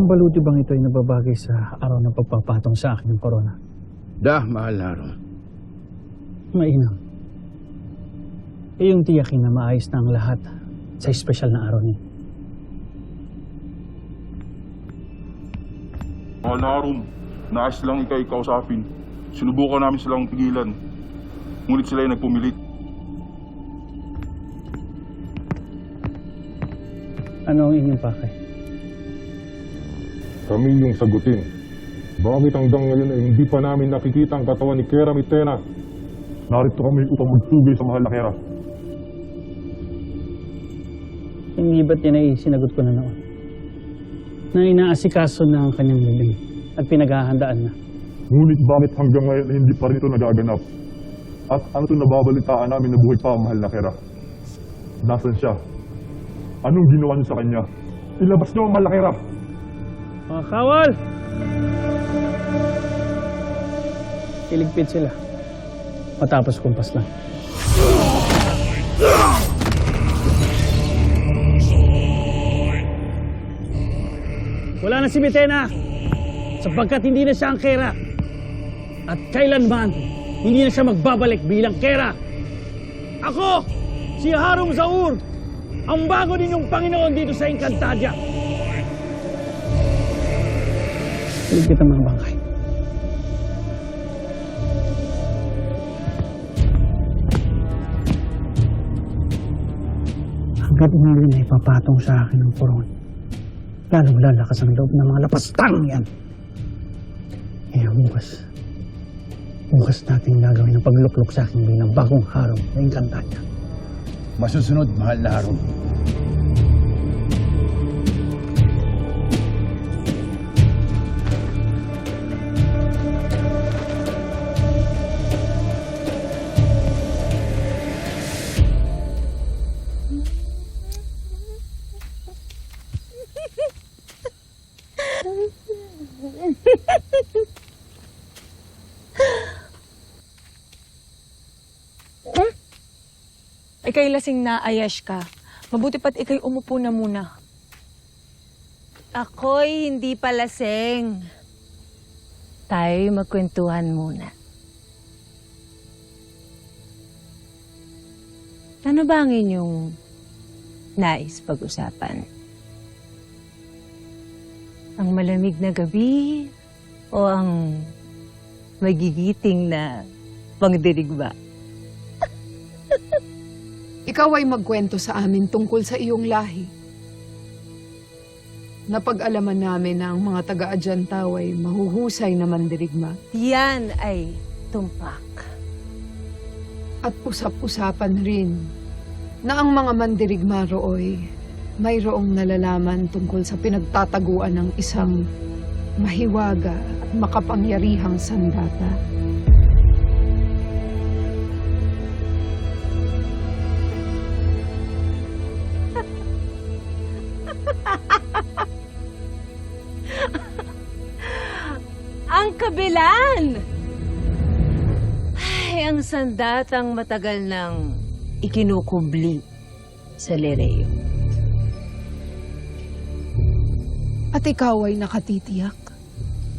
Ang baluti bang ito ay nababagay sa araw ng pagpapatong sa akin ng corona? Dah, mahal na Harom. Mainam. Iyong tiyakin na maayos na ang lahat sa espesyal na araw niyo. Mga narum, naayos lang ikay kausapin. Sinubukan namin silang pigilan. Ngunit sila ay nagpumilit. Ano ang inyong pakay? Kami yung sagutin. Bakit hanggang ngayon ay hindi pa namin nakikita ang katawan ni Kera Mitena? Narito kami upang magtugay sa mahal na Kera. Hindi ba't yan ay sinagot ko na noon? Na inaasikaso na ang kanyang lubing at pinaghahandaan na. Ngunit bakit hanggang ngayon ay hindi pa rin ito nagaganap? At ano ito nababalitaan namin na buhay pa ang mahal na Kera? Nasaan siya? Anong ginawa niyo sa kanya? Ilabas niyo ang mahal na Kera! Mga kawal! Iligpit sila. Matapos kumpas lang. Wala na si Betena sapagkat hindi na siya ang kera. At kailanman, hindi na siya magbabalik bilang kera. Ako, si Harum Zaur, ang bago ninyong Panginoon dito sa Encantadia. Ligpit ang mga bangkay. Hanggat hindi na ipapatong sa akin ng koron, lalong lalakas ang loob ng mga lapastang yan. Kaya bukas, bukas natin gagawin ang pagluklok sa akin bilang bagong harong na Encantadia. Masusunod, mahal na Harom. Ikay lasing na, Ayash ka. Mabuti pa't ikay umupo na muna. Ako'y hindi palaseng. Tayo'y magkwentuhan muna. Ano ba ang inyong nais pag-usapan? Ang malamig na gabi o ang magigiting na pangdirig ba? Ikaw ay magkwento sa amin tungkol sa iyong lahi. Napag-alaman namin na ang mga taga-Adyantaw ay mahuhusay na mandirigma Yan ay tumpak. at usap-usapan rin na ang mga mandirigma rooy mayroong nalalaman tungkol sa pinagtataguan ng isang mahiwaga at makapangyarihang sandata. Ang kabilan! Ay, ang sandatang matagal nang ikinukubli sa Lereo. At ikaw ay nakatitiyak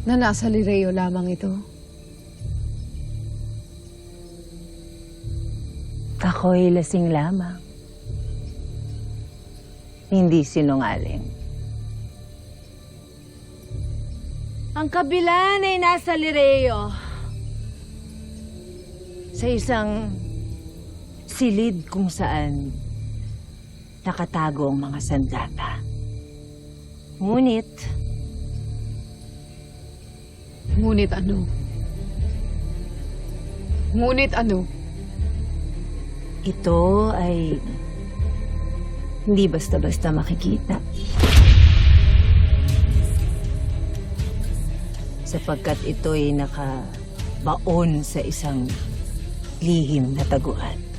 na nasa Lireo lamang ito. Ako'y lasing lamang. Hindi sinungaling. Ang kabilan ay nasa Lireo. Sa isang silid kung saan nakatago ang mga sandata. Ngunit, Ngunit ano? Ngunit ano? ito ay hindi basta-basta makikita. Sapagkat ito'y nakabaon sa isang lihim na taguan.